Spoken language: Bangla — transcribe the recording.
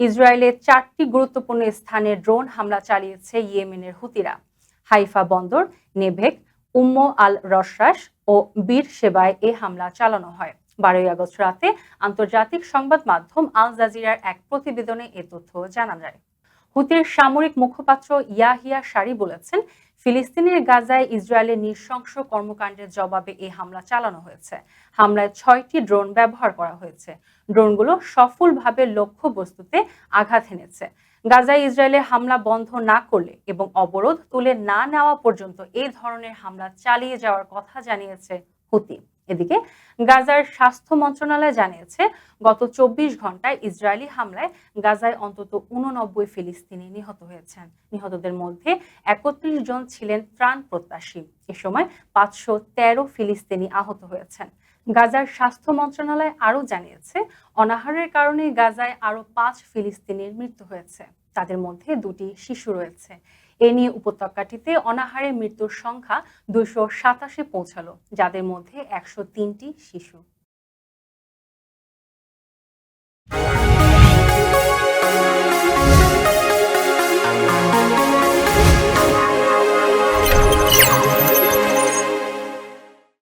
ইসরায়েলের চারটি গুরুত্বপূর্ণ স্থানে ড্রোন হামলা চালিয়েছে ইয়েমেনের হুতিরা। হাইফা বন্দর, নেভেক, উম্ম আল রশরাস ও বীর সেবায় এ হামলা চালানো হয়। বারোই আগস্ট রাতে আন্তর্জাতিক সংবাদ মাধ্যম আল জাজিরার এক প্রতিবেদনে এ তথ্য জানা যায়। হুতির সামরিক মুখপাত্র ইয়াহিয়া সারি বলেছেন ফিলিস্তিনের গাজায় ইসরায়েলের নৃশংস কর্মকাণ্ডের জবাবে এই হামলা চালানো হয়েছে। হামলায় ছয়টি ড্রোন ব্যবহার করা হয়েছে। ড্রোনগুলো সফলভাবে লক্ষ্য বস্তুতে আঘাত হেনেছে গাজায় ইসরায়েলের হামলা বন্ধ না করলে এবং অবরোধ তুলে না নেওয়া পর্যন্ত এই ধরনের হামলা চালিয়ে যাওয়ার কথা জানিয়েছে হুতি এদিকে গাজার স্বাস্থ্য মন্ত্রণালয় জানিয়েছে, গত চব্বিশ ঘন্টায় ইসরায়েলি হামলায় গাজায় অন্তত উননব্বই ফিলিস্তিনি নিহত হয়েছেন। নিহতদের মধ্যে একত্রিশ জন ছিলেন ত্রাণ প্রত্যাশী। এ সময় পাঁচশো তেরো ফিলিস্তিনি আহত হয়েছেন। গাজার স্বাস্থ্য মন্ত্রণালয় আরও জানিয়েছে, অনাহারের কারণে গাজায় আরও পাঁচ ফিলিস্তিনির মৃত্যু হয়েছে। তাদের মধ্যে দুটি শিশু রয়েছে। এ নিয়ে উপত্যকাটিতে অনাহারে মৃত্যুর সংখ্যা দুশো সাতাশে পৌঁছালো যাদের মধ্যে একশো তিনটি শিশু।